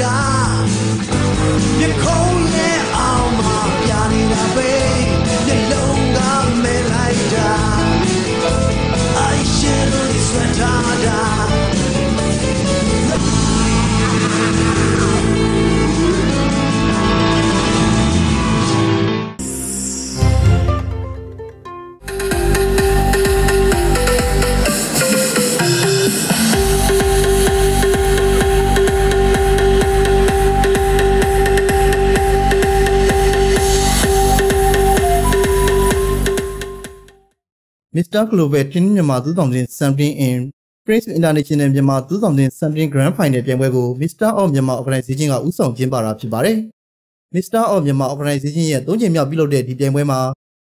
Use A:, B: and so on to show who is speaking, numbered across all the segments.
A: တာ
B: Mr. Global Team မြန်မာ2017 in Prince International မြန်မာ2017 Grand Final ပြိုင်ပွဲကို Mr. of မြန်မာ Organization ကဦးဆောင်ကျင်းပတာဖြစ်ပါတယ်။ Mr. of မြန်မာ Organization ရဲ့၃ချိန်မြောက်ပြုလုပ်တဲ့ဒီပြိုင်ပွဲမှာ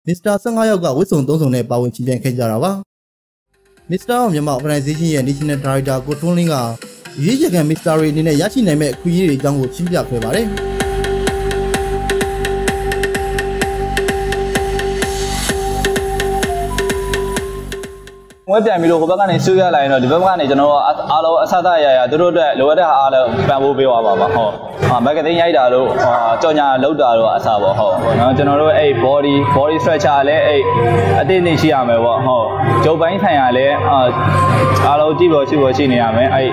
B: Mr. 15ယောက်ကဝစ်စုံ၃စုံနဲ့ပါဝင်ချီးပြိုင်ခဲ့ကြတာပါ။ Mr. of မြန်မာ Organization ရဲ့ National Director ကိုထွန်းလင်းကရွေးချယ်ခံ Mr. တွေအနေနဲ့ရရှိနိုင်မဲ့အခွင့်အရေးတွေအကြောင်းကိုရှင်းပြခဲ့ပါတယ်။
C: ဝဲပြန်ပြီးတော့ဟိုဘက်ကနေဆွေးရလာရင်တော့ဒီဘက်ကနေကျွန်တော်တို့အားလုံးအစသအရာရာတို့အတွက်လိုအပ်တဲ့အားလုံးပံ့ပိုးပေးသွားပါပါဟုတ်မက်ဂသိန်းရိုက်တာတို့ကြော်ညာလောက်တာတို့အစပေါ့ဟုတ်နော်ကျွန်တော်တို့အဲ့ body body structure လည်းအဲ့အသေးနေရှိရမယ်ပေါ့ဟုတ်ဂျုံပိုင်းဆိုင်ရာလည်းအားလုံးကြည့်ပေါ်ရှိပေါ်ရှိနေရမယ်အဲ့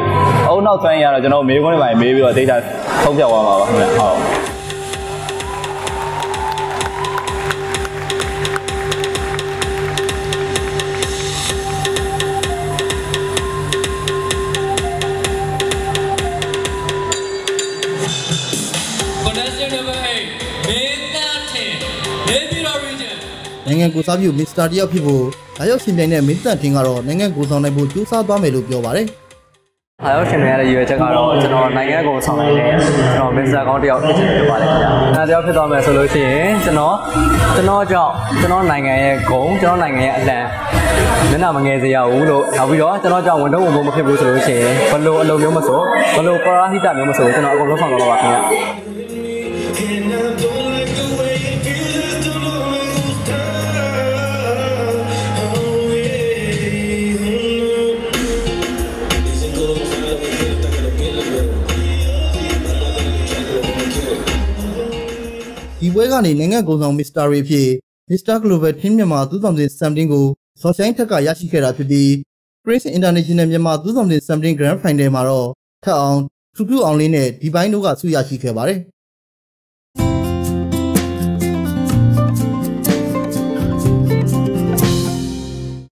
C: အုံနောက်သွင်းရတော့ကျွန်တော်မေးခွန်းတွေပိုင်းမေးပြီးတော့ data ထုတ်ပြသွားပါပါဟုတ်
D: Contestant number 8, Mithnatin, Nebula region.
B: နိုင်ငံကိုစားပြုမစ္စတာတယောက်ဖြစ်ဖို့လာရောက်ရှင်ပြိုင်တဲ့မင်းတန်တင်ကတော့နိုင်ငံကိုဆောင်နိုင်ဖို့ကြိုးစားသွားမယ်လို့ပြောပါတယ်
E: အားရောက်ရှင်နေရတဲ့ရည်ရွယ်ချက်ကတော့ကျွန်တော်နိုင်ငံကိုဆောင်နိုင်တယ်ကျွန်တော်မစ္စတာကောင်းတယောက်ဖြစ်ချင်တယ်ပါလေခင်ဗျာ။အဲတယောက်ဖြစ်သွားမယ်ဆိုလို့ရှိရင်ကျွန်တော်ကျွန်တော်ကြောင့်ကျွန်တော်နိုင်ငံရဲ့ဂုဏ်ကျွန်တော်နိုင်ငံရဲ့အလံမျက်နှာမငယ်စေရဘူးလို့နောက်ပြီးတော့ကျွန်တော်ကြောင့်ဝန်တော့ဝန်ဖို့မဖြစ်ဘူးဆိုလို့ရှိရင်ဘလို့အလုံးမျိုးမဆိုဘလို့ပရာဟိတမျိုးမဆိုကျွန်တော်အကုန်လုံးဆောင်တော့ပါခင်ဗျာ။
B: ဒီပွဲကနေနိုင်ငံကိုဆောင်မစ္စတာတွေဖြစ် Mr. Global Team မြန်မာ2017ကိုစော်ဆိုင်ထက်ကရရှိခဲ့တာဖြစ်ပြီး Prince International မြန်မာ2017 Grand Final မှာတော့ထက်အောင်ထူးထူးအောင်လေးနဲ့ဒီပိုင်းတို့ကဆုရရှိခဲ့ပါတယ်။